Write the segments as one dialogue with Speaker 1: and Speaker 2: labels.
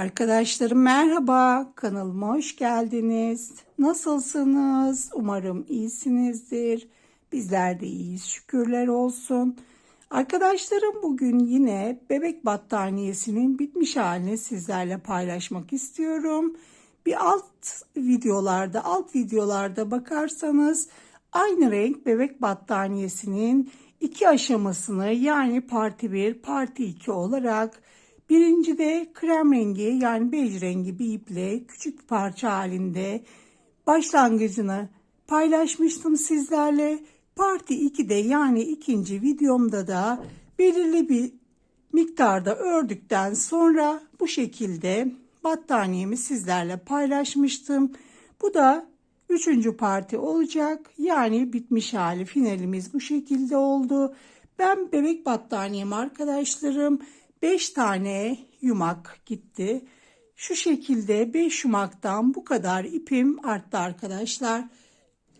Speaker 1: Arkadaşlarım merhaba, kanalıma hoş geldiniz. Nasılsınız? Umarım iyisinizdir. Bizler de iyiyiz, şükürler olsun. Arkadaşlarım bugün yine bebek battaniyesinin bitmiş halini sizlerle paylaşmak istiyorum. Bir alt videolarda, alt videolarda bakarsanız aynı renk bebek battaniyesinin iki aşamasını yani parti 1, parti 2 olarak Birinci de krem rengi yani bej rengi bir iple küçük bir parça halinde başlangıcını paylaşmıştım sizlerle. Parti 2'de yani ikinci videomda da belirli bir miktarda ördükten sonra bu şekilde battaniyemi sizlerle paylaşmıştım. Bu da üçüncü parti olacak. Yani bitmiş hali finalimiz bu şekilde oldu. Ben bebek battaniyem arkadaşlarım 5 tane yumak gitti. Şu şekilde 5 yumaktan bu kadar ipim arttı arkadaşlar.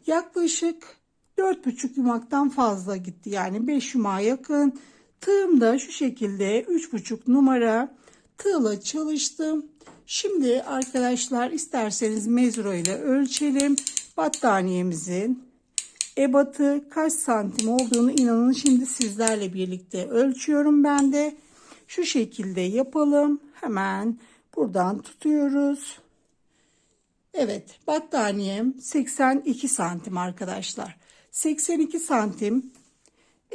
Speaker 1: Yaklaşık 4,5 yumaktan fazla gitti. Yani 5 yumağa yakın. Tığım da şu şekilde 3,5 numara tığla çalıştım. Şimdi arkadaşlar isterseniz mezro ile ölçelim. Battaniyemizin ebatı kaç santim olduğunu inanın şimdi sizlerle birlikte ölçüyorum ben de. Şu şekilde yapalım. Hemen buradan tutuyoruz. Evet battaniyem 82 santim arkadaşlar. 82 santim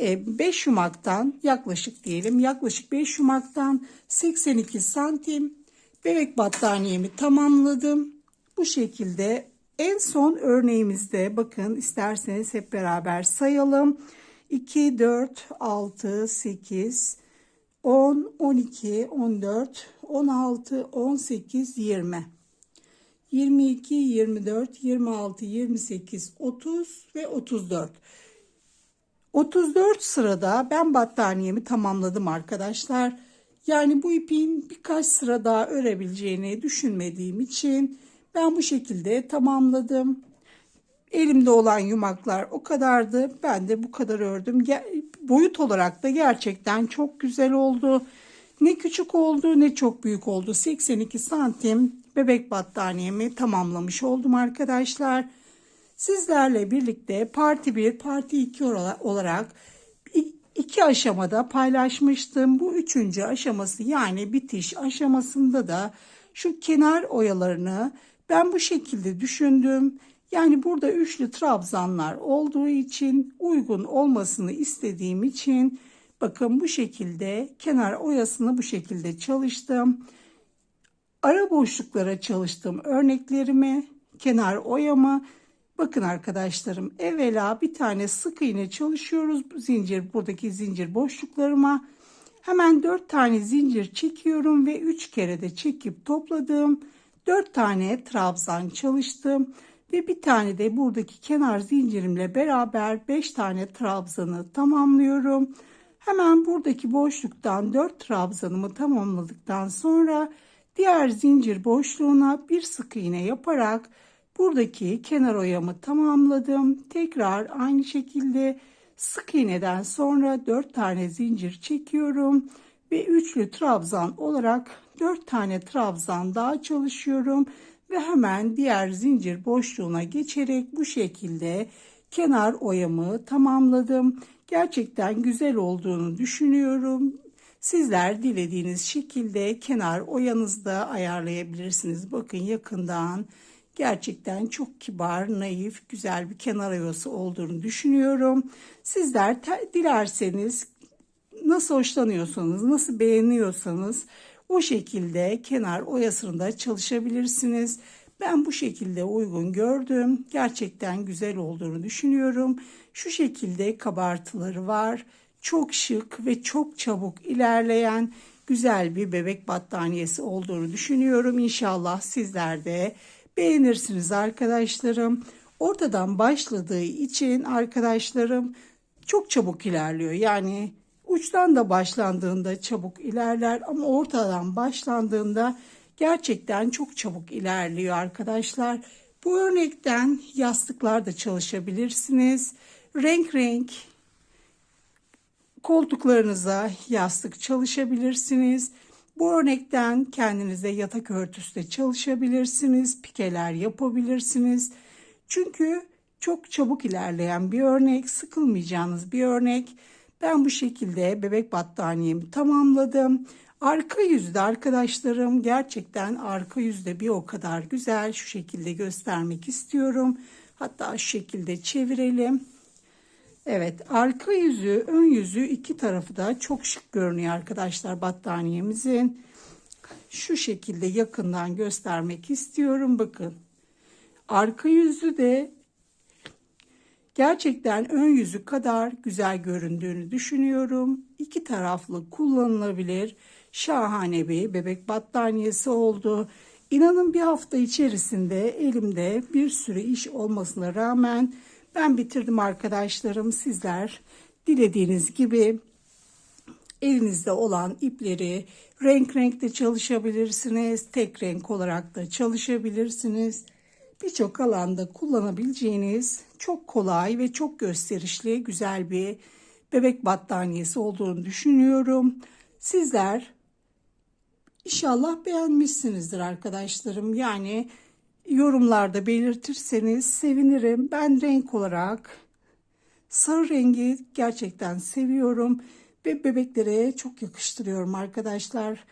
Speaker 1: 5 e, yumaktan yaklaşık diyelim yaklaşık 5 yumaktan 82 santim bebek battaniyemi tamamladım. Bu şekilde en son örneğimizde bakın isterseniz hep beraber sayalım. 2, 4, 6, 8, 10, 12, 14, 16, 18, 20. 22, 24, 26, 28, 30 ve 34. 34 sırada ben battaniyemi tamamladım arkadaşlar. Yani bu ipin birkaç sıra daha örebileceğini düşünmediğim için ben bu şekilde tamamladım. Elimde olan yumaklar o kadardı. Ben de bu kadar ördüm. Boyut olarak da gerçekten çok güzel oldu. Ne küçük oldu ne çok büyük oldu. 82 santim bebek battaniyemi tamamlamış oldum arkadaşlar. Sizlerle birlikte parti 1, parti 2 olarak iki aşamada paylaşmıştım. Bu üçüncü aşaması yani bitiş aşamasında da şu kenar oyalarını ben bu şekilde düşündüm. Yani burada üçlü trabzanlar olduğu için uygun olmasını istediğim için bakın bu şekilde kenar oyasını bu şekilde çalıştım. Ara boşluklara çalıştım örneklerimi, kenar oyamı. Bakın arkadaşlarım evvela bir tane sık iğne çalışıyoruz zincir buradaki zincir boşluklarıma. Hemen 4 tane zincir çekiyorum ve 3 kere de çekip topladım. 4 tane trabzan çalıştım. Ve bir tane de buradaki kenar zincirimle beraber 5 tane trabzanı tamamlıyorum. Hemen buradaki boşluktan 4 trabzanımı tamamladıktan sonra diğer zincir boşluğuna bir sık iğne yaparak buradaki kenar oyamı tamamladım. Tekrar aynı şekilde sık iğneden sonra 4 tane zincir çekiyorum ve üçlü trabzan olarak 4 tane trabzan daha çalışıyorum ve hemen diğer zincir boşluğuna geçerek bu şekilde kenar oyamı tamamladım. Gerçekten güzel olduğunu düşünüyorum. Sizler dilediğiniz şekilde kenar oyanızda ayarlayabilirsiniz. Bakın yakından gerçekten çok kibar, naif, güzel bir kenar oyası olduğunu düşünüyorum. Sizler dilerseniz nasıl hoşlanıyorsanız, nasıl beğeniyorsanız o şekilde kenar oyasında çalışabilirsiniz. Ben bu şekilde uygun gördüm. Gerçekten güzel olduğunu düşünüyorum. Şu şekilde kabartıları var. Çok şık ve çok çabuk ilerleyen güzel bir bebek battaniyesi olduğunu düşünüyorum. İnşallah sizler de beğenirsiniz arkadaşlarım. Ortadan başladığı için arkadaşlarım çok çabuk ilerliyor. Yani Uçtan da başlandığında çabuk ilerler ama ortadan başlandığında gerçekten çok çabuk ilerliyor arkadaşlar. Bu örnekten yastıklar da çalışabilirsiniz. Renk renk koltuklarınıza yastık çalışabilirsiniz. Bu örnekten kendinize yatak örtüsü de çalışabilirsiniz, pikeler yapabilirsiniz. Çünkü çok çabuk ilerleyen bir örnek, sıkılmayacağınız bir örnek. Ben bu şekilde bebek battaniyemi tamamladım. Arka yüzde arkadaşlarım gerçekten arka yüzde bir o kadar güzel. Şu şekilde göstermek istiyorum. Hatta şu şekilde çevirelim. Evet arka yüzü ön yüzü iki tarafı da çok şık görünüyor arkadaşlar battaniyemizin. Şu şekilde yakından göstermek istiyorum bakın. Arka yüzü de gerçekten ön yüzü kadar güzel göründüğünü düşünüyorum. İki taraflı kullanılabilir şahane bir bebek battaniyesi oldu. İnanın bir hafta içerisinde elimde bir sürü iş olmasına rağmen ben bitirdim arkadaşlarım. Sizler dilediğiniz gibi elinizde olan ipleri renk renkte çalışabilirsiniz. Tek renk olarak da çalışabilirsiniz. Birçok alanda kullanabileceğiniz çok kolay ve çok gösterişli güzel bir bebek battaniyesi olduğunu düşünüyorum. Sizler inşallah beğenmişsinizdir arkadaşlarım. Yani yorumlarda belirtirseniz sevinirim. Ben renk olarak sarı rengi gerçekten seviyorum ve bebeklere çok yakıştırıyorum arkadaşlar.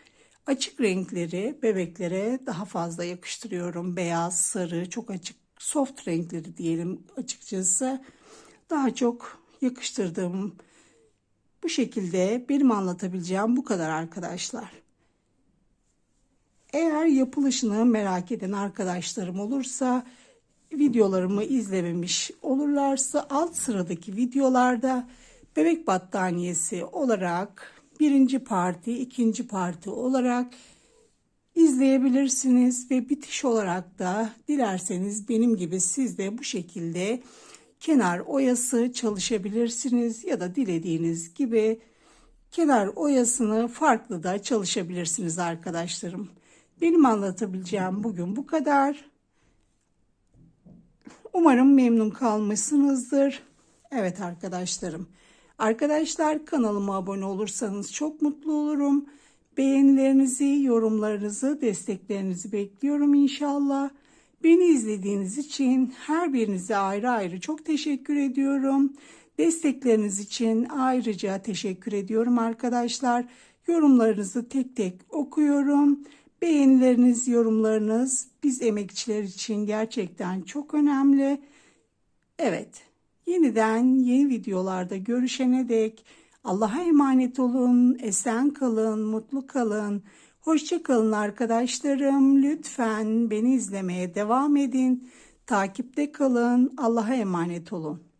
Speaker 1: Açık renkleri bebeklere daha fazla yakıştırıyorum. Beyaz, sarı, çok açık soft renkleri diyelim açıkçası. Daha çok yakıştırdığım bu şekilde benim anlatabileceğim bu kadar arkadaşlar. Eğer yapılışını merak eden arkadaşlarım olursa videolarımı izlememiş olurlarsa alt sıradaki videolarda bebek battaniyesi olarak birinci parti, ikinci parti olarak izleyebilirsiniz ve bitiş olarak da dilerseniz benim gibi siz de bu şekilde kenar oyası çalışabilirsiniz ya da dilediğiniz gibi kenar oyasını farklı da çalışabilirsiniz arkadaşlarım. Benim anlatabileceğim bugün bu kadar. Umarım memnun kalmışsınızdır. Evet arkadaşlarım. Arkadaşlar kanalıma abone olursanız çok mutlu olurum. Beğenilerinizi, yorumlarınızı, desteklerinizi bekliyorum inşallah. Beni izlediğiniz için her birinize ayrı ayrı çok teşekkür ediyorum. Destekleriniz için ayrıca teşekkür ediyorum arkadaşlar. Yorumlarınızı tek tek okuyorum. Beğenileriniz, yorumlarınız biz emekçiler için gerçekten çok önemli. Evet, yeniden yeni videolarda görüşene dek Allah'a emanet olun, esen kalın, mutlu kalın. Hoşça kalın arkadaşlarım. Lütfen beni izlemeye devam edin. Takipte kalın. Allah'a emanet olun.